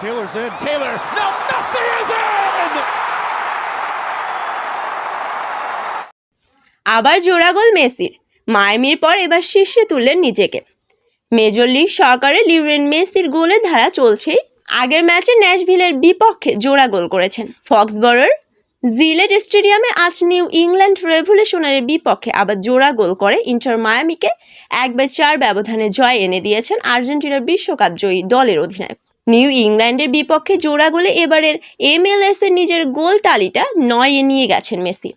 Taylor's in. Taylor. No, Messi is in! আবার জোড়া গোল মেসির মায়ামির পর এবার শীর্ষে তুললেন নিজেকে মেজর লিগ সহকারে লিউরেন মেসির গোলের ধারা চলছেই আগের ম্যাচে ন্যাশভিলের বিপক্ষে জোড়া গোল করেছেন ফক্সবরোর জিলেট স্টেডিয়ামে আজ নিউ ইংল্যান্ড রেভলিউশনারের বিপক্ষে আবার জোড়া গোল করে ইন্টার মায়ামিকে এক বাই চার ব্যবধানে জয় এনে দিয়েছেন আর্জেন্টিনার বিশ্বকাপ জয়ী দলের অধিনায়ক নিউ ইংল্যান্ডের বিপক্ষে জোড়া গোলে এবারের এমএলএস এর নিজের গোল তালিটা নয়ে নিয়ে গেছেন মেসি।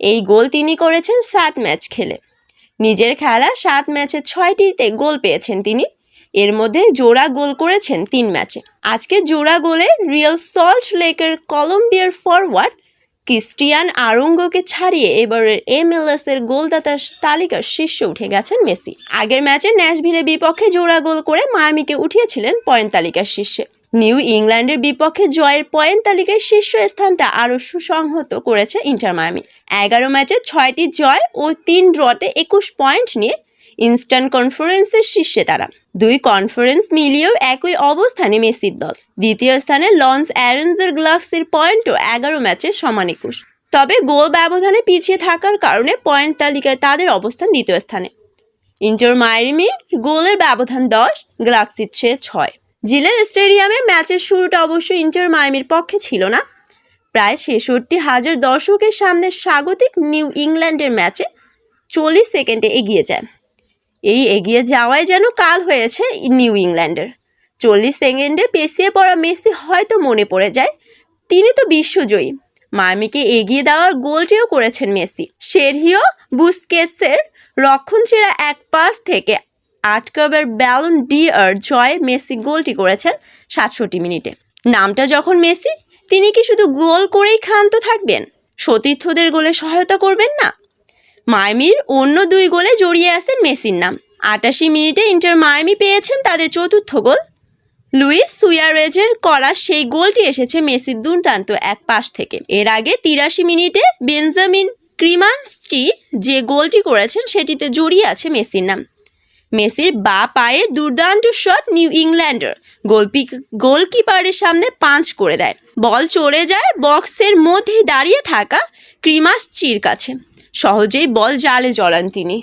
এই গোল তিনি করেছেন সাত ম্যাচ খেলে। নিজের খেলা সাত ম্যাচে ছয়টিতে গোল পেয়েছেন তিনি। এর মধ্যে জোড়া গোল করেছেন তিন ম্যাচে। আজকে জোড়া গোলে রিয়েল সল্ট লেকের কলম্বিয়ার ফরওয়ার্ড ক্রিস্টিয়ান আরুঙ্গোকে ছাড়িয়ে এবারের এমএলএস এর গোলদাতার তালিকার শীর্ষে উঠে গেছেন মেসি। আগের ম্যাচে ন্যাশভিলের বিপক্ষে জোড়া গোল করে মায়ামিকে উঠিয়েছিলেন পয়েন্ট তালিকার শীর্ষে। নিউ ইংল্যান্ডের বিপক্ষে জয়ের পয়েন্ট তালিকায় শীর্ষ স্থানটা আরও সুসংহত করেছে ইন্টার মায়ামি। এগারো ম্যাচে ছয়টি জয় ও তিন ড্রতে একুশ পয়েন্ট নিয়ে ইনস্ট্যান্ট কনফারেন্সের শীর্ষে তারা। দুই কনফারেন্স মিলিয়েও একই অবস্থানে মেসির দল। দ্বিতীয় স্থানে লন্স অ্যারেন্সের গ্লাক্সের পয়েন্টও এগারো ম্যাচে সমান একুশ। তবে গোল ব্যবধানে পিছিয়ে থাকার কারণে পয়েন্ট তালিকায় তাদের অবস্থান দ্বিতীয় স্থানে। ইন্টার মায়ামি গোলের ব্যবধান দশ, গ্লাক্সির চেয়ে ছয়। জিলের স্টেডিয়ামে ম্যাচের শুরুটা অবশ্য ইন্টার মায়ামির পক্ষে ছিল না। প্রায় ছেষট্টি হাজার দর্শকের সামনে স্বাগতিক নিউ ইংল্যান্ডের ম্যাচে চল্লিশ সেকেন্ডে এগিয়ে যায়। এই এগিয়ে যাওয়াই যেন কাল হয়েছে নিউ ইংল্যান্ডের। চল্লিশ সেকেন্ডে পেছিয়ে পড়া মেসি হয়তো মনে পড়ে যায়। তিনি তো বিশ্বজয়ী। মায়ামিকে এগিয়ে দেওয়ার গোলটিও করেছেন মেসি। সেরহিও বুস্কেসের রক্ষণছেড়া এক পাস থেকে আটকাবের ব্যালন ডিয়ার জয় মেসি গোলটি করেছেন সাতষট্টি মিনিটে। নামটা যখন মেসি, তিনি কি শুধু গোল করেই ক্ষান্ত থাকবেন? সতীর্থদের গোলে সহায়তা করবেন না? মায়ামির অন্য দুই গোলে জড়িয়ে আসেন মেসির নাম। আটাশি মিনিটে ইন্টার মায়ামি পেয়েছেন তাদের চতুর্থ গোল। লুইস সুয়ারেজের করা সেই গোলটি এসেছে মেসির দুর্দান্ত এক পাশ থেকে। এর আগে তিরাশি মিনিটে বেঞ্জামিন ক্রিমান্সটি যে গোলটি করেছেন সেটিতে জড়িয়ে আছে মেসির নাম। মেসির বা পায়ের দুর্দান্ত শট নিউ ইংল্যান্ডের গোলপি গোলকিপারের সামনে পাঞ্চ করে দেয়। বল চড়ে যায় বক্সের মধ্যেই দাঁড়িয়ে থাকা ক্রিমাসচির কাছে। সহজেই বল জালে জড়ান তিনি।